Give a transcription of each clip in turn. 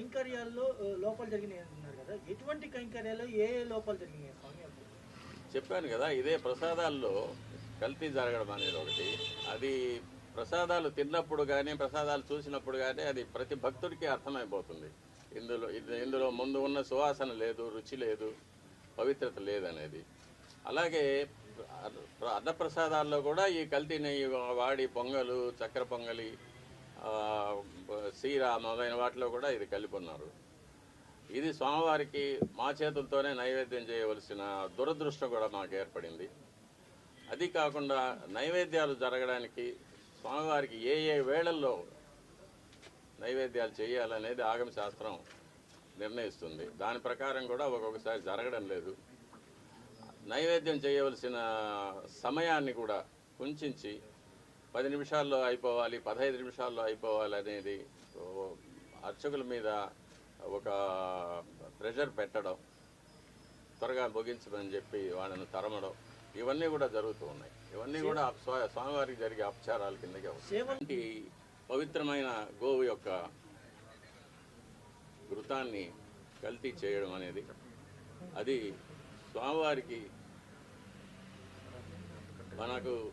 కైంకర్యాల్లో లోపాలు జరిగినాయి అంటున్నారు కదా. ఎటువంటి కైంకర్యాల్లో ఏ ఏ లోపాలు జరిగినాయి స్వామి చెప్పాను కదా ఇదే ప్రసాదాల్లో కల్తీ జరగడం అనేది ఒకటి. అది ప్రసాదాలు తిన్నప్పుడు కానీ ప్రసాదాలు చూసినప్పుడు కానీ అది ప్రతి భక్తుడికి అర్థమైపోతుంది. ఇందులో ఇది- ఇందులో ముందు ఉన్న సువాసన లేదు రుచి లేదు పవిత్రత లేదనేది అలాగే అన్నప్రసాదాల్లో కూడా ఈ కల్తీ నెయ్యి వాడి పొంగలు చక్కెర పొంగలి ఆ, మొదలైన వాటిలో కూడా ఇది కలిపి ఉన్నారు ఇది స్వామివారికి మా చేతులతోనే నైవేద్యం చేయవలసిన దురదృష్టం కూడా మాకు ఏర్పడింది. అది కాకుండా నైవేద్యాలు జరగడానికి స్వామివారికి ఏ ఏ వేళల్లో నైవేద్యాలు చేయాలనేది ఆగమ శాస్త్రం నిర్ణయిస్తుంది. దాని ప్రకారం కూడా ఒక్కొక్కసారి జరగడం లేదు. నైవేద్యం చేయవలసిన సమయాన్ని కూడా కుంచించి పది నిమిషాల్లో అయిపోవాలి పదహైదు నిమిషాల్లో అయిపోవాలి అనేది అర్చకుల మీద ఒక ప్రెషర్ పెట్టడం త్వరగా ముగించమని చెప్పి వాళ్ళని తరమడం ఇవన్నీ కూడా జరుగుతూ ఉన్నాయి. ఇవన్నీ కూడా స్వా- స్వామివారికి జరిగే అపచారాల కిందకే వస్తాయి. పవిత్రమైన గోవు యొక్క ఘృతాన్ని కల్తీ చేయడం అనేది అది స్వామివారికి మనకు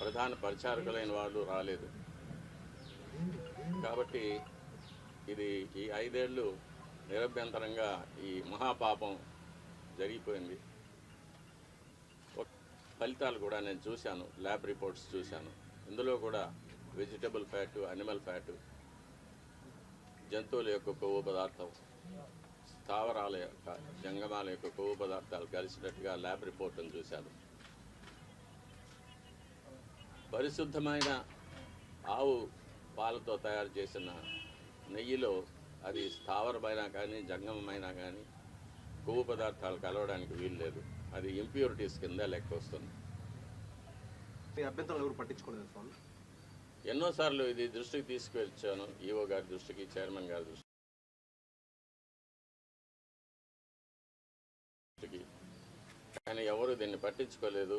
ప్రధాన పరిచారకులైన వాళ్ళు రాలేదు. కాబట్టి ఇది ఈ ఐదేళ్ళు నిరభ్యంతరంగా ఈ మహాపాపం జరిగిపోయింది. ఒక- ఫలితాలు కూడా నేను చూశాను ల్యాబ్ రిపోర్ట్స్ చూశాను. ఇందులో కూడా వెజిటబుల్ ఫ్యాటు అనిమల్ ఫ్యాటు జంతువుల యొక్క కొవ్వు పదార్థం స్థావరాల యొక్క జంగమాల యొక్క కొవ్వు పదార్థాలు కలిసినట్టుగా ల్యాబ్ రిపోర్ట్ను చూశాను. పరిశుద్ధమైన ఆవు పాలతో తయారు చేసిన నెయ్యిలో అది స్థావరమైనా కానీ జంగమమైనా కానీ కొవ్వు పదార్థాలు కలవడానికి వీలు లేదు. అది ఇంప్యూరిటీస్ కింద లెక్క వస్తుంది. అభ్యంతరాలు ఎవరు పట్టించుకోలేదు స్వామి? ఎన్నోసార్లు ఇది దృష్టికి తీసుకువచ్చాను ఈఓ గారి దృష్టికి చైర్మన్ గారి దృష్టికి. కానీ ఎవరు దీన్ని పట్టించుకోలేదు.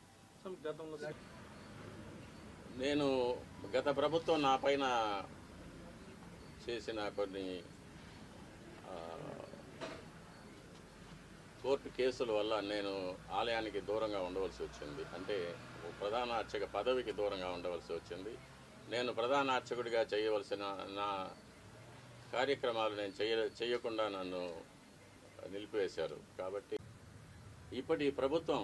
నేను గత ప్రభుత్వం నా పైన చేసిన కొన్ని కోర్టు కేసుల వల్ల నేను ఆలయానికి దూరంగా ఉండవలసి వచ్చింది. అంటే ఓ ప్రధాన అర్చక పదవికి దూరంగా ఉండవలసి వచ్చింది. నేను ప్రధాన అర్చకుడిగా చేయవలసిన నా కార్యక్రమాలు నేను చేయ చేయకుండా నన్ను నిలిపివేశారు. కాబట్టి ఇప్పటి ప్రభుత్వం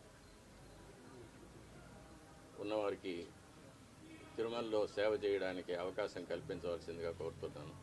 ఉన్నవారికి తిరుమలలో సేవ చేయడానికి అవకాశం కల్పించవలసిందిగా కోరుతున్నాను.